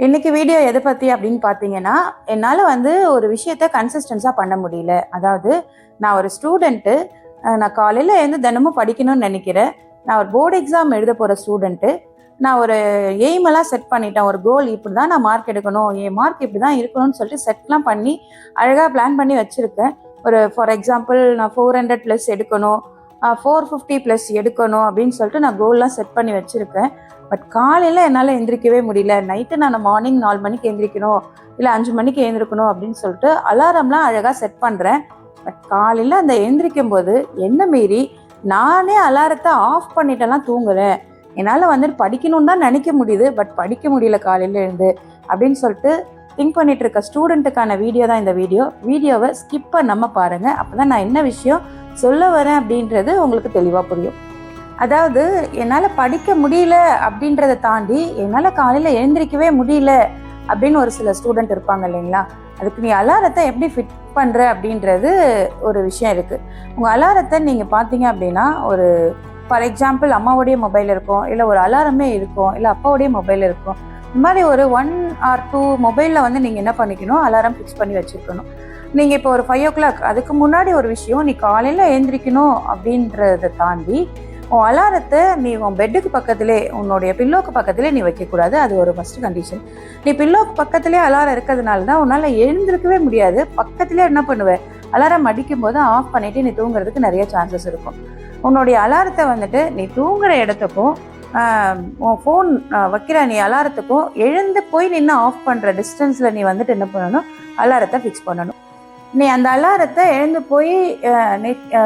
இன்னைக்கு வீடியோ எதை பற்றி அப்படின்னு பார்த்தீங்கன்னா என்னால் வந்து ஒரு விஷயத்த கன்சிஸ்டன்ஸாக பண்ண முடியல. அதாவது நான் ஒரு ஸ்டூடெண்ட்டு நான் காலையில் எழுந்து தினமும் படிக்கணும்னு நினைக்கிறேன். நான் ஒரு போர்டு எக்ஸாம் எழுத போகிற ஸ்டூடெண்ட்டு நான் ஒரு எய்ம் எல்லாம் செட் பண்ணிட்டேன். ஒரு கோல் இப்படி தான் நான் மார்க் எடுக்கணும். என் மார்க் இப்படி தான் இருக்கணும்னு சொல்லிட்டு செட்லாம் பண்ணி அழகாக பிளான் பண்ணி வச்சுருக்கேன். ஒரு ஃபார் எக்ஸாம்பிள் நான் ஃபோர் ஹண்ட்ரட் ப்ளஸ் எடுக்கணும். ஃபோர் ஃபிஃப்டி ப்ளஸ் எடுக்கணும் அப்படின்னு சொல்லிட்டு நான் கோல்லாம் செட் பண்ணி வச்சுருக்கேன். பட் காலையில் என்னால் எந்திரிக்கவே முடியல. நைட்டு நான் மார்னிங் நாலு மணிக்கு எந்திரிக்கணும் இல்லை அஞ்சு மணிக்கு எழுந்திருக்கணும் அப்படின்னு சொல்லிட்டு அலாரம்லாம் அழகாக செட் பண்ணுறேன் பட் காலையில் அந்த எந்திரிக்கும் போது என்ன மீறி நானே அலாரத்தை ஆஃப் பண்ணிட்டெல்லாம் தூங்குறேன். என்னால் வந்துட்டு படிக்கணும்னு தான் நினைக்க முடியுது. பட் படிக்க முடியல காலையில் எழுந்து அப்படின்னு சொல்லிட்டு திங்க் பண்ணிட்டு இருக்க ஸ்டூடெண்ட்டுக்கான வீடியோ தான் இந்த வீடியோ வீடியோவை ஸ்கிப் பண்ணாமல் பாருங்கள் அப்போ தான் நான் என்ன விஷயம் சொல்ல வரேன் அப்படின்றது உங்களுக்கு தெளிவாக புரியும். அதாவது என்னால் படிக்க முடியல அப்படின்றத தாண்டி என்னால் காலையில் எழுந்திரிக்கவே முடியல அப்படின்னு ஒரு சில ஸ்டூடெண்ட் இருப்பாங்க இல்லைங்களா? அதுக்கு நீ அலாரத்தை எப்படி ஃபிட் பண்ணுற அப்படின்றது ஒரு விஷயம் இருக்குது உங்கள் அலாரத்தை நீங்கள் பார்த்தீங்க அப்படின்னா ஒரு ஃபார் எக்ஸாம்பிள் அம்மாவுடைய மொபைல் இருக்கும் இல்லை ஒரு அலாரமே இருக்கும் இல்லை அப்பாவுடைய மொபைல் இருக்கும். இந்த மாதிரி ஒரு ஒன் ஆர் டூ மொபைலில் வந்து நீங்கள் என்ன பண்ணிக்கணும்? அலாரம் ஃபிக்ஸ் பண்ணி வச்சுருக்கணும். நீங்கள் இப்போ ஒரு ஃபைவ் ஓ கிளாக் அதுக்கு முன்னாடி ஒரு விஷயம் நீ காலையில் எழுந்திரிக்கணும் அப்படின்றத தாண்டி உன் அலாரத்தை நீ உன் பெட்டுக்கு பக்கத்திலே உன்னுடைய பில்லோக்கு பக்கத்திலே நீ வைக்கக்கூடாது. அது ஒரு ஃபஸ்ட் கண்டிஷன் நீ பில்லோக்கு பக்கத்திலே அலாரம் இருக்கிறதுனால தான் உன்னால் எழுந்திருக்கவே முடியாது. பக்கத்திலே என்ன பண்ணுவேன் அலாரம் அடிக்கும் போது ஆஃப் பண்ணிவிட்டு நீ தூங்குறதுக்கு நிறைய சான்சஸ் இருக்கும். உன்னுடைய அலாரத்தை வந்துட்டு நீ தூங்குற இடத்துக்கும் உன் ஃபோன் வைக்கிற நீ அலாரத்துக்கும் எழுந்து போய் நின்று ஆஃப் பண்ணுற டிஸ்டன்ஸில் நீ வந்துட்டு என்ன பண்ணணும்? அலாரத்தை ஃபிக்ஸ் பண்ணணும். நீ அந்த அலாரத்தை எழுந்து போய்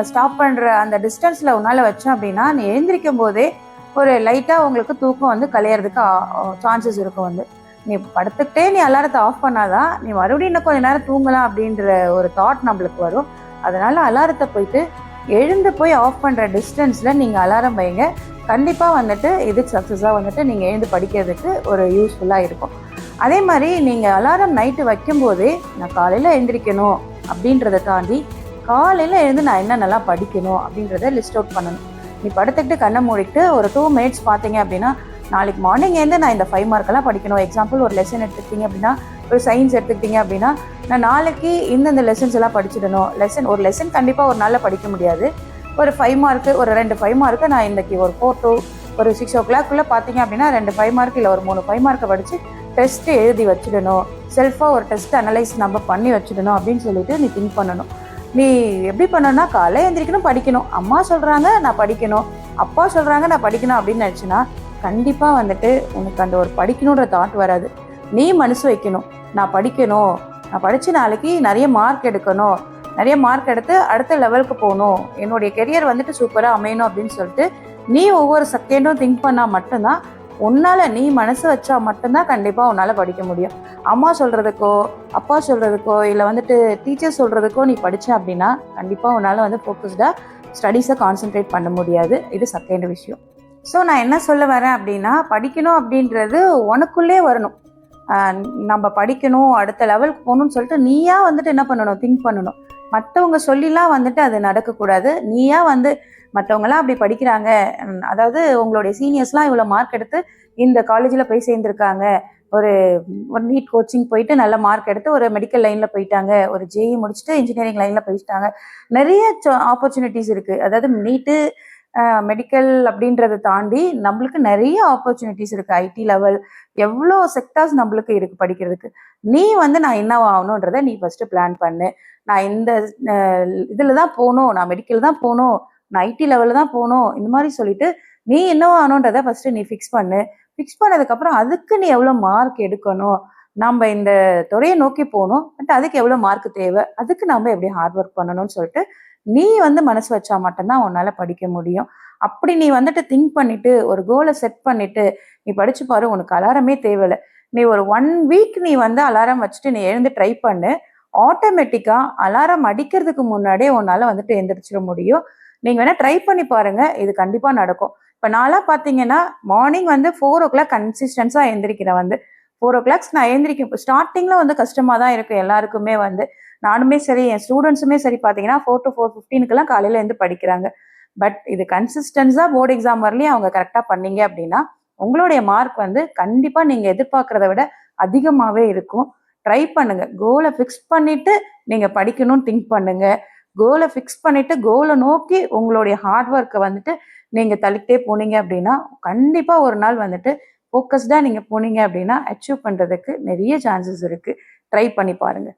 ஸ்டாப் பண்ணுற அந்த டிஸ்டன்ஸில் உன்னால் வச்சோம் அப்படின்னா நீ எழுந்திரிக்கும் போதே ஒரு லைட்டாக உங்களுக்கு தூக்கம் வந்து கலையிறதுக்கு சான்சஸ் இருக்கும் வந்து. நீ படுத்துக்கிட்டே நீ அலாரத்தை ஆஃப் பண்ணாதான் நீ மறுபடியும் இன்னும் கொஞ்ச நேரம் தூங்கலாம் அப்படின்ற ஒரு தாட் நம்மளுக்கு வரும். அதனால அலாரத்தை போயிட்டு எழுந்து போய் ஆஃப் பண்ணுற டிஸ்டன்ஸில் நீங்கள் அலாரம் வைங்க. கண்டிப்பாக வந்துட்டு இது சக்ஸஸாக வந்துட்டு நீங்கள் எழுந்து படிக்கிறதுக்கு ஒரு யூஸ்ஃபுல்லாக இருக்கும். அதே மாதிரி நீங்கள் அலாரம் நைட்டு வைக்கும்போதே நான் காலையில் எழுந்திரிக்கணும். அப்படின்றத தாண்டி காலையில் எழுந்து நான் என்ன நல்லா படிக்கணும் அப்படின்றத லிஸ்ட் அவுட் பண்ணணும். நீ படுத்துக்கிட்டு கண்ணை மூடிட்டு ஒரு டூ மினிட்ஸ் பார்த்தீங்க அப்படின்னா நாளைக்கு மார்னிங் எழுந்து நான் இந்த ஃபைவ் மார்க்கெல்லாம் படிக்கணும். எக்ஸாம்பிள் ஒரு லெசன் எடுத்துக்கிட்டீங்க அப்படின்னா ஒரு சயின்ஸ் எடுத்துக்கிட்டீங்க அப்படின்னா நான் நாளைக்கு இந்தந்த லெசன்ஸ் எல்லாம் படிச்சிடணும். லெசன் ஒரு லெசன் கண்டிப்பாக ஒரு நாளில் படிக்க முடியாது. ஒரு ஃபைவ் மார்க்கு ஒரு ரெண்டு ஃபைவ் மார்க்கு நான் இன்றைக்கி ஒரு ஃபோர் டூ ஒரு சிக்ஸ் ஓ கிளாக்குள்ளே பார்த்தீங்க அப்படின்னா ரெண்டு ஃபைவ் மார்க் இல்லை ஒரு மூணு ஃபைவ் மார்க்கை படித்து டெஸ்ட்டு எழுதி வச்சிடணும். செல்ஃபாக ஒரு டெஸ்ட் அனலைஸ் நம்ம பண்ணி வச்சிடணும் அப்படின்னு சொல்லிட்டு நீ திங்க் பண்ணணும். நீ எப்படி பண்ணணும்னா காலை எந்திரிக்கணும் படிக்கணும். அம்மா சொல்கிறாங்க நான் படிக்கணும். அப்பா சொல்கிறாங்க நான் படிக்கணும் அப்படின்னு நினச்சின்னா கண்டிப்பாக வந்துட்டு உனக்கு அந்த ஒரு படிக்கணுன்ற தாட் வராது. நீ மனசு வைக்கணும். நான் படிக்கணும். நான் படித்து நாளைக்கு நிறைய மார்க் எடுக்கணும். நிறைய மார்க் எடுத்து அடுத்த லெவலுக்கு போகணும். என்னுடைய கெரியர் வந்துட்டு சூப்பராக அமையணும் அப்படின்னு சொல்லிட்டு நீ ஒவ்வொரு செகண்டும் திங்க் பண்ணால் மட்டும்தான் உன்னால் நீ மனசு வச்சா மட்டும்தான் கண்டிப்பாக உன்னால் படிக்க முடியும். அம்மா சொல்கிறதுக்கோ அப்பா சொல்கிறதுக்கோ இல்லை வந்துட்டு டீச்சர் சொல்கிறதுக்கோ நீ படித்த அப்படின்னா கண்டிப்பாக உன்னால் வந்து ஃபோக்கஸ்டாக ஸ்டடீஸை கான்சென்ட்ரேட் பண்ண முடியாது. இது செகண்ட் விஷயம். ஸோ நான் என்ன சொல்ல வரேன் அப்படின்னா படிக்கணும் அப்படின்றது உனக்குள்ளே வரணும். நம்ம படிக்கணும் அடுத்த லெவலுக்கு போகணும்னு சொல்லிட்டு நீயா வந்துட்டு என்ன பண்ணணும்? திங்க் பண்ணணும். மற்றவங்க சொல்லிலாம் வந்துட்டு அது நடக்கக்கூடாது. நீயா வந்து மற்றவங்களாம் அப்படி படிக்கிறாங்க. அதாவது உங்களுடைய சீனியர்ஸ்லாம் இவ்வளோ மார்க் எடுத்து இந்த காலேஜில் போய் சேர்ந்துருக்காங்க. ஒரு ஒரு நீட் கோச்சிங் போயிட்டு நல்ல மார்க் எடுத்து ஒரு மெடிக்கல் லைனில் போயிட்டாங்க. ஒரு ஜேஇ முடிச்சுட்டு இன்ஜினியரிங் லைனில் போயிட்டாங்க. நிறைய ஆப்பர்ச்சுனிட்டிஸ் இருக்குது அதாவது நீட்டு மெடிக்கல் அப்படின்றத தாண்டி நம்மளுக்கு நிறைய ஆப்பர்ச்சுனிட்டிஸ் இருக்குது ஐடி லெவல் எவ்வளோ செக்டார்ஸ் நம்மளுக்கு இருக்குது படிக்கிறதுக்கு. நீ வந்து நான் என்ன ஆகணுன்றதை நீ ஃபஸ்ட்டு பிளான் பண்ணு. நான் இந்த இதில் தான் போகணும் நான் மெடிக்கல் தான் போகணும் நான் ஐடி லெவலில் தான் போகணும் இந்த மாதிரி சொல்லிட்டு நீ என்னவோ ஆனோன்றதை ஃபஸ்ட்டு நீ ஃபிக்ஸ் பண்ணு. ஃபிக்ஸ் பண்ணதுக்கப்புறம் அதுக்கு நீ எவ்வளோ மார்க் எடுக்கணும்? நம்ம இந்த துறையை நோக்கி போகணும் பட் அதுக்கு எவ்வளோ மார்க் தேவை? அதுக்கு நம்ம எப்படி ஹார்ட் ஒர்க் பண்ணணும்னு சொல்லிட்டு நீ வந்து மனசு வச்சா மட்டும்தான் உன்னால் படிக்க முடியும். அப்படி நீ வந்துட்டு திங்க் பண்ணிட்டு ஒரு கோலை செட் பண்ணிட்டு நீ படிச்சு பாரு உனக்கு அலாரமே தேவையில்லை. நீ ஒரு ஒன் வீக் நீ வந்து அலாரம் வச்சுட்டு நீ எழுந்து ட்ரை பண்ணு. ஆட்டோமேட்டிக்காக அலாரம் அடிக்கிறதுக்கு முன்னாடியே உன்னால் வந்துட்டு எந்திரிச்சிட முடியும். நீங்கள் வேணால் ட்ரை பண்ணி பாருங்கள் இது கண்டிப்பாக நடக்கும். இப்போ நான்லாம் பார்த்தீங்கன்னா மார்னிங் வந்து ஃபோர் ஓ கிளாக் கன்சிஸ்டன்ஸாக எந்திரிக்கிறேன் வந்து. ஃபோர் ஓ கிளாக்ஸ் நான் எழுந்திரிக்கும் இப்போ ஸ்டார்டிங்கில் வந்து கஷ்டமாக தான் இருக்கும் எல்லாருக்குமே வந்து. நானுமே சரி என் ஸ்டூடெண்ட்ஸுமே சரி பார்த்தீங்கன்னா ஃபோர் டு ஃபோர் ஃபிஃப்டீனுக்கெல்லாம் காலையில் இருந்து படிக்கிறாங்க. பட் இது கன்சிஸ்டன்ஸாக போர்டு எக்ஸாம் வரலையும் அவங்க கரெக்டாக பண்ணீங்க அப்படின்னா உங்களுடைய மார்க் வந்து கண்டிப்பாக நீங்கள் எதிர்பார்க்குறத விட அதிகமாகவே இருக்கும். ட்ரை பண்ணுங்க. கோலை ஃபிக்ஸ் பண்ணிட்டு நீங்கள் படிக்கணும்னு திங்க் பண்ணுங்க. கோலை ஃபிக்ஸ் பண்ணிட்டு கோலை நோக்கி உங்களுடைய ஹார்ட் ஒர்க்கை வந்துட்டு நீங்கள் தள்ளிக்கிட்டே போனீங்க அப்படின்னா கண்டிப்பாக ஒரு நாள் வந்துட்டு ஃபோக்கஸ்டாக நீங்கள் போனீங்க அப்படின்னா அச்சீவ் பண்ணுறதுக்கு நிறைய சான்சஸ் இருக்குது ட்ரை பண்ணி பாருங்கள்